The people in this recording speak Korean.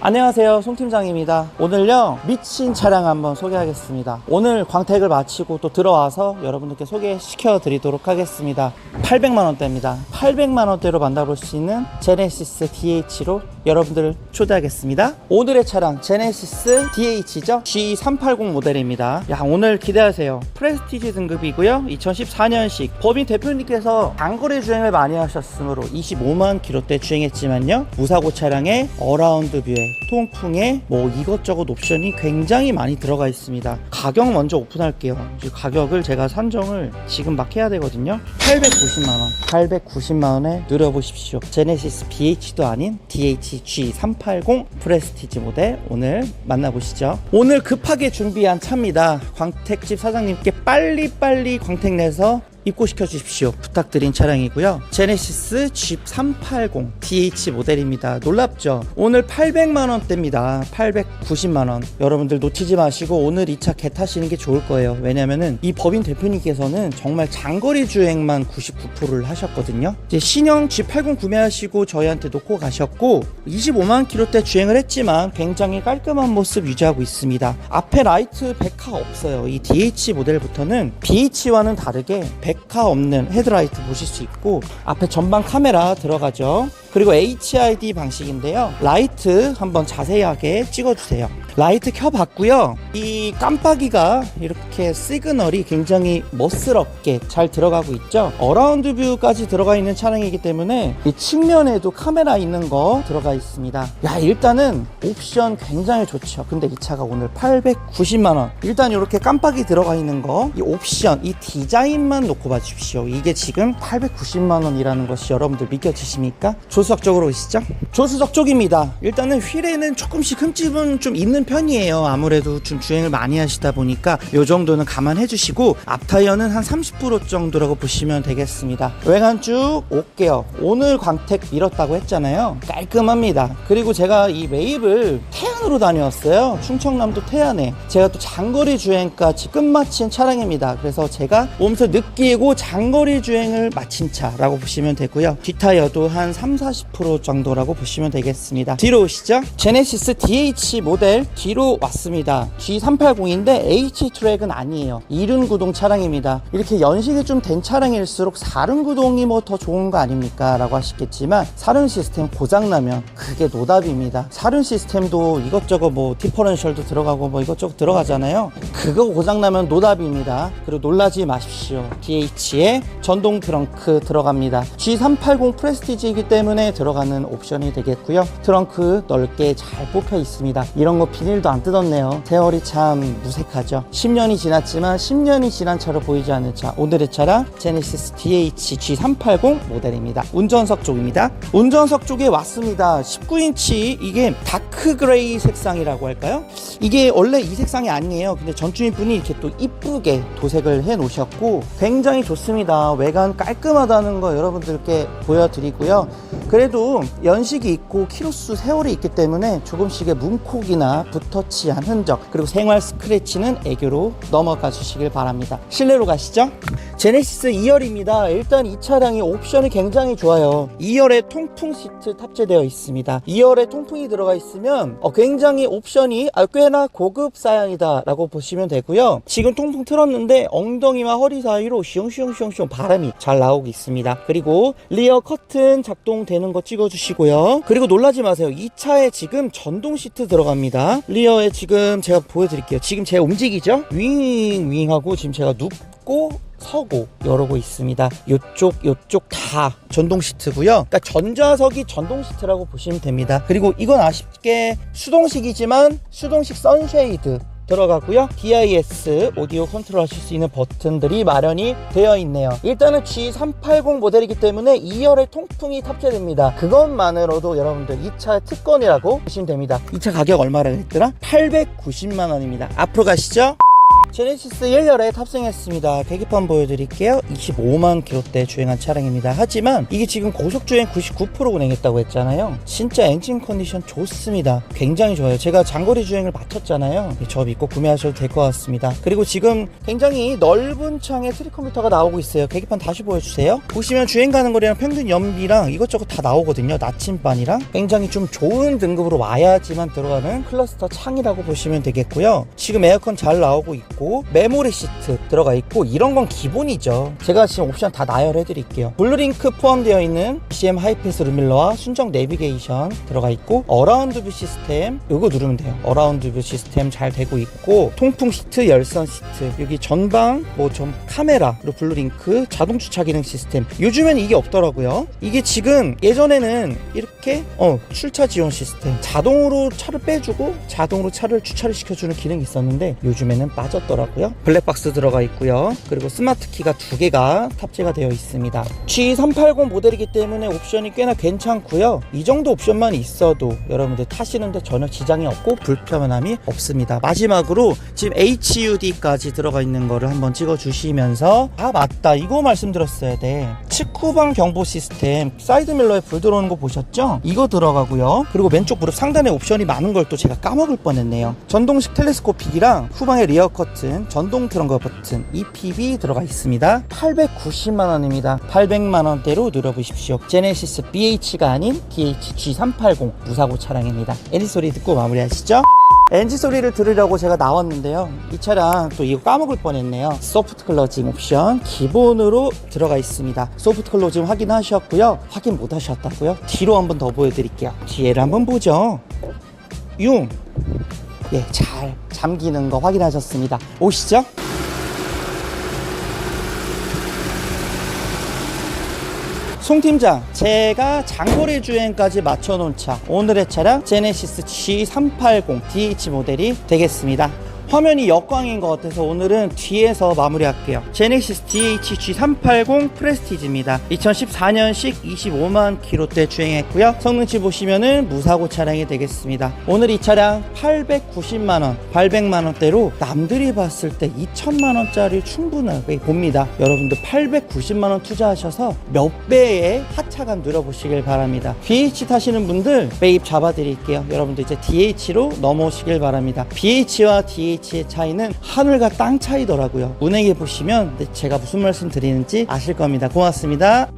안녕하세요 송팀장입니다. 오늘요 미친 차량 한번 소개하겠습니다. 오늘 광택을 마치고 또 들어와서 여러분들께 소개시켜 드리도록 하겠습니다. 800만원대입니다. 800만원대로 만나볼 수 있는 제네시스 DH로 여러분들을 초대하겠습니다. 오늘의 차량 제네시스 DH죠? G380 모델입니다. 야 오늘 기대하세요. 프레스티지 등급이고요. 2014년식. 법인 대표님께서 장거리 주행을 많이 하셨으므로 25만 킬로대 주행했지만요. 무사고 차량에 어라운드 뷰에 통풍에 뭐 이것저것 옵션이 굉장히 많이 들어가 있습니다. 가격 먼저 오픈할게요. 가격을 제가 산정을 지금 막 해야 되거든요. 890만원. 890만원에 누려보십시오. 제네시스 BH도 아닌 DHG380 프레스티지 모델 오늘 만나보시죠. 오늘 급하게 준비한 차입니다. 광택집 사장님께 빨리빨리 광택 내서 입고시켜 주십시오. 부탁드린 차량이고요. 제네시스 G380 DH 모델입니다. 놀랍죠? 오늘 800만 원대입니다. 890만 원. 여러분들 놓치지 마시고 오늘 이 차 개 타시는 게 좋을 거예요. 왜냐면은 이 법인 대표님께서는 정말 장거리 주행만 99%를 하셨거든요. 이제 신형 G80 구매하시고 저희한테 놓고 가셨고 25만 킬로대 주행을 했지만 굉장히 깔끔한 모습 유지하고 있습니다. 앞에 라이트 백화 없어요. 이 DH 모델부터는 BH와는 다르게 백화 없는 헤드라이트 보실 수 있고 앞에 전방 카메라 들어가죠. 그리고 HID 방식인데요. 라이트 한번 자세하게 찍어주세요. 라이트 켜봤고요. 이 깜빡이가 이렇게 시그널이 굉장히 멋스럽게 잘 들어가고 있죠. 어라운드 뷰까지 들어가 있는 차량이기 때문에 이 측면에도 카메라 있는 거 들어가 있습니다. 야 일단은 옵션 굉장히 좋죠. 근데 이 차가 오늘 890만 원. 일단 이렇게 깜빡이 들어가 있는 거, 이 옵션, 이 디자인만 놓고 봐주십시오. 이게 지금 890만 원이라는 것이 여러분들 믿겨지십니까? 조수석 쪽으로 오시죠. 조수석 쪽입니다. 일단은 휠에는 조금씩 흠집은 좀 있는 편이에요. 아무래도 좀 주행을 많이 하시다 보니까 이 정도는 감안해 주시고 앞 타이어는 한 30% 정도라고 보시면 되겠습니다. 외관 쭉 올게요. 오늘 광택 밀었다고 했잖아요. 깔끔합니다. 그리고 제가 이 매입을 태안으로 다녀왔어요. 충청남도 태안에. 제가 또 장거리 주행까지 끝마친 차량입니다. 그래서 제가 오면서 느끼고 장거리 주행을 마친 차라고 보시면 되고요. 뒷타이어도 한 3, 40% 정도라고 보시면 되겠습니다. 뒤로 오시죠. 제네시스 DH 모델 뒤로 왔습니다. G380인데 H 트랙은 아니에요. 이륜 구동 차량입니다. 이렇게 연식이 좀 된 차량일수록 사륜 구동이 뭐 더 좋은 거 아닙니까? 라고 하시겠지만 사륜 시스템 고장나면 그게 노답입니다. 사륜 시스템도 이것저것 뭐 디퍼런셜도 들어가고 뭐 이것저것 들어가잖아요. 그거 고장나면 노답입니다. 그리고 놀라지 마십시오. DH에 전동 트렁크 들어갑니다. G380 프레스티지이기 때문에 들어가는 옵션이 되겠고요. 트렁크 넓게 잘 뽑혀 있습니다. 이런 거 비닐도 안 뜯었네요. 세월이 참 무색하죠. 10년이 지났지만 10년이 지난 차로 보이지 않는 차. 오늘의 차량 제네시스 DH G380 모델입니다. 운전석 쪽입니다. 운전석 쪽에 왔습니다. 19인치 이게 다크 그레이 색상이라고 할까요? 이게 원래 이 색상이 아니에요. 근데 전주인 분이 이렇게 또 이쁘게 도색을 해 놓으셨고 굉장히 좋습니다. 외관 깔끔하다는 거 여러분들께 보여드리고요. 그래도 연식이 있고 키로수 세월이 있기 때문에 조금씩의 문콕이나 붓터치한 흔적 그리고 생활 스크래치는 애교로 넘어가 주시길 바랍니다. 실내로 가시죠. 제네시스 2열입니다. 일단 이 차량이 옵션이 굉장히 좋아요. 2열에 통풍 시트 탑재되어 있습니다. 2열에 통풍이 들어가 있으면 어, 굉장히 옵션이 아, 꽤나 고급 사양이다 라고 보시면 되고요. 지금 통풍 틀었는데 엉덩이와 허리 사이로 슝슝슝슝 바람이 잘 나오고 있습니다. 그리고 리어 커튼 작동되는 거 찍어주시고요. 그리고 놀라지 마세요. 이 차에 지금 전동 시트 들어갑니다. 리어에 지금 제가 보여드릴게요. 지금 제가 움직이죠? 윙 윙하고 지금 제가 눕고 서고 이러고 있습니다. 요쪽 요쪽 다 전동 시트고요. 그러니까 전좌석이 전동 시트라고 보시면 됩니다. 그리고 이건 아쉽게 수동식이지만 수동식 선쉐이드 들어가고요. DIS 오디오 컨트롤 하실 수 있는 버튼들이 마련이 되어 있네요. 일단은 G380 모델이기 때문에 2열에 통풍이 탑재됩니다. 그것만으로도 여러분들 이 차의 특권이라고 보시면 됩니다. 이차 가격 얼마라 했더라? 890만 원입니다. 앞으로 가시죠. 제네시스 1열에 탑승했습니다. 계기판 보여드릴게요. 25만 킬로대 주행한 차량입니다. 하지만 이게 지금 고속 주행 99% 운행했다고 했잖아요. 진짜 엔진 컨디션 좋습니다. 굉장히 좋아요. 제가 장거리 주행을 마쳤잖아요. 저 믿고 구매하셔도 될 것 같습니다. 그리고 지금 굉장히 넓은 창에 트리 컴퓨터가 나오고 있어요. 계기판 다시 보여주세요. 보시면 주행 가는 거리랑 평균 연비랑 이것저것 다 나오거든요. 나침반이랑 굉장히 좀 좋은 등급으로 와야지만 들어가는 클러스터 창이라고 보시면 되겠고요. 지금 에어컨 잘 나오고 있고 메모리 시트 들어가 있고 이런 건 기본이죠. 제가 지금 옵션 다 나열해 드릴게요. 블루링크 포함되어 있는 BCM 하이패스 루밀러와 순정 내비게이션 들어가 있고 어라운드 뷰 시스템 이거 누르면 돼요. 어라운드 뷰 시스템 잘 되고 있고 통풍 시트, 열선 시트 여기 전방 뭐 좀 카메라 그리고 블루링크 자동 주차 기능 시스템 요즘엔 이게 없더라고요. 이게 지금 예전에는 이렇게 어 출차 지원 시스템 자동으로 차를 빼주고 자동으로 차를 주차를 시켜주는 기능이 있었는데 요즘에는 빠졌 더라고요. 블랙박스 들어가 있고요. 그리고 스마트 키가 두 개가 탑재가 되어 있습니다. G380 모델이기 때문에 옵션이 꽤나 괜찮고요. 이 정도 옵션만 있어도 여러분들 타시는데 전혀 지장이 없고 불편함이 없습니다. 마지막으로 지금 HUD까지 들어가 있는 거를 한번 찍어 주시면서 아 맞다 이거 말씀드렸어야 돼. 측후방 경보 시스템 사이드 밀러에 불 들어오는 거 보셨죠? 이거 들어가고요. 그리고 왼쪽 무릎 상단에 옵션이 많은 걸 또 제가 까먹을 뻔했네요. 전동식 텔레스코픽이랑 후방에 리어 커 튼, 전동 트렁크 버튼, EPB 들어가 있습니다. 890만 원입니다. 800만 원대로 누려보십시오. 제네시스 BH가 아닌 DHG380 무사고 차량입니다. 엔진 소리 듣고 마무리하시죠. 엔진 소리를 들으려고 제가 나왔는데요. 이 차량 또 이거 까먹을 뻔했네요. 소프트 클로징 옵션 기본으로 들어가 있습니다. 소프트 클로징 확인하셨고요. 확인 못 하셨다고요? 뒤로 한번 더 보여드릴게요. 뒤에를 한번 보죠. 융. 예, 잘 잠기는 거 확인하셨습니다. 오시죠. 송 팀장, 제가 장거리 주행까지 맞춰놓은 차, 오늘의 차량 제네시스 G380 DH 모델이 되겠습니다. 화면이 역광인 것 같아서 오늘은 뒤에서 마무리할게요. 제네시스 DH G380 프레스티지입니다. 2014년식 25만 킬로대 주행했고요. 성능치 보시면은 무사고 차량이 되겠습니다. 오늘 이 차량 890만원, 800만원대로 남들이 봤을 때 2천만원짜리 충분하게 봅니다. 여러분들 890만원 투자하셔서 몇 배의 하차감 누려보시길 바랍니다. BH 타시는 분들 매입 잡아드릴게요. 여러분들 이제 DH로 넘어오시길 바랍니다. BH와 DH 의 차이는 하늘과 땅 차이더라고요. 운행해 보시면 제가 무슨 말씀 드리는지 아실 겁니다. 고맙습니다.